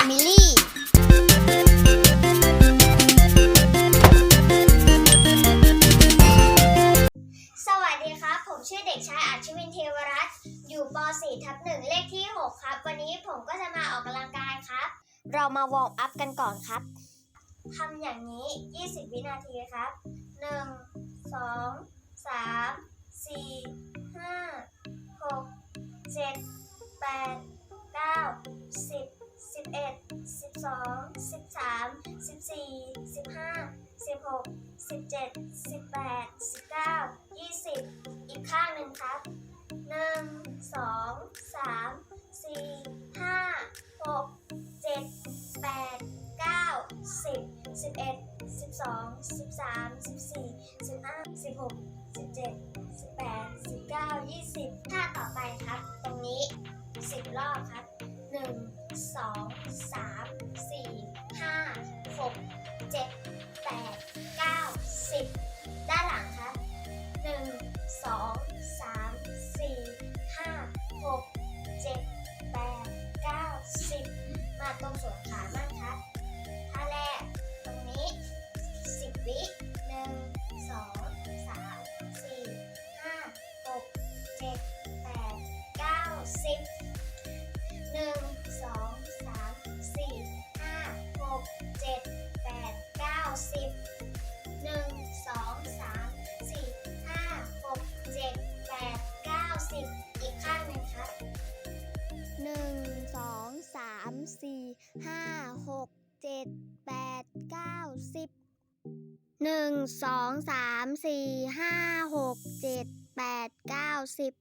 Family สวัสดีครับ ผมชื่อเด็กชายอาชวินเทวรัตน์อยู่ป .4 ทับ1เลขที่ 6 ครับ วันนี้ผมก็จะมาออกกำลังกายครับ เรามาวอร์มอัพกันก่อนครับทำอย่างนี้ 20 วินาทีครับ 1 2 3 4 5 6 7 8 11 12 13 14 15 16 17 18 19 20อีกข้างหนึ่งครับ1 2 3 4 5 6 7 8 9 10 11 12 13 14 15 16 17 18 19 20ท่าต่อไปครับ ตรงนี้10รอบครับ1 2 3 4 10มาตรงส่วนขาบ้างครับท่าแรกตรงนี้ 10 วิ ห้าหกเจ็ดแปดเก้าสิบหนึ่งสองสามสี่ห้าหกเจ็ดแปดเก้าสิบ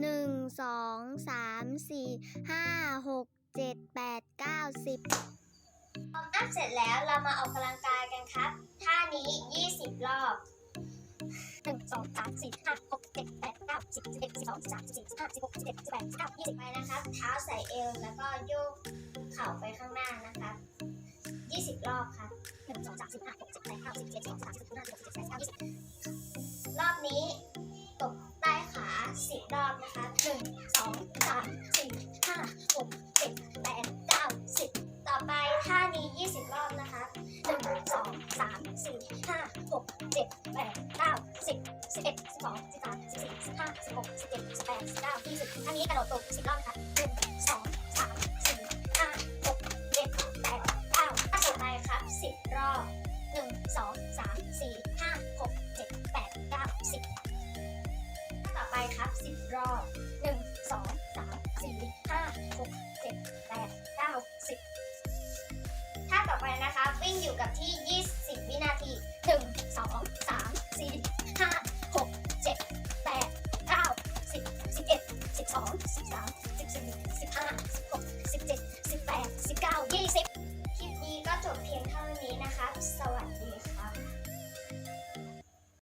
หนึ่งสองสามสี่ห้าหกเจ็ดแปดเก้าสิบวอร์มอัพเสร็จแล้วเรามาออกกำลังกายกันครับ ท่านี้20รอบหนึ่งสองสามสี่ห้าหกเจ็ดแปดเก้าสิบสิบเอ็ดสิบสองสิบสามสิบสี่สิบห้าสิบหกสิบเจ็ดสิบแปดสิบเก้ายี่สิบไปนะครับ เท้าใส่เอวแล้วก็โยกเข่าไปข้างหน้านะครับ 20 รอบครับหนึ่งสองสามสี่ห้าหกเจ็ดแปดเก้าสิบสิบเอ็ดสิบสองสิบสามสิบสี่สิบห้าสิบหกสิบเจ็ดแปดเก้ายี่สิบรอบนี้ตบใต้ขา 10 รอบนะคะหนึ่งสองสามสี่ห้าหกเจ็ดแปดเก้าสิบต่อไปท่านี้ 20 รอบนะคะ1 2 3 4 5 6 7 8 9 10 11 12 13 14 15 16 17 18 19 20ท่านี้กระโดดตบ10 รอบนะคะ1 รอบ1 2 3 4 5 6 7 8 9 10ท่าต่อไปนะคะ วิ่งอยู่กับที่ 20 วินาที1 2 3 4 5 6 7 8 9 10 11 12 13 14 15 16 17 18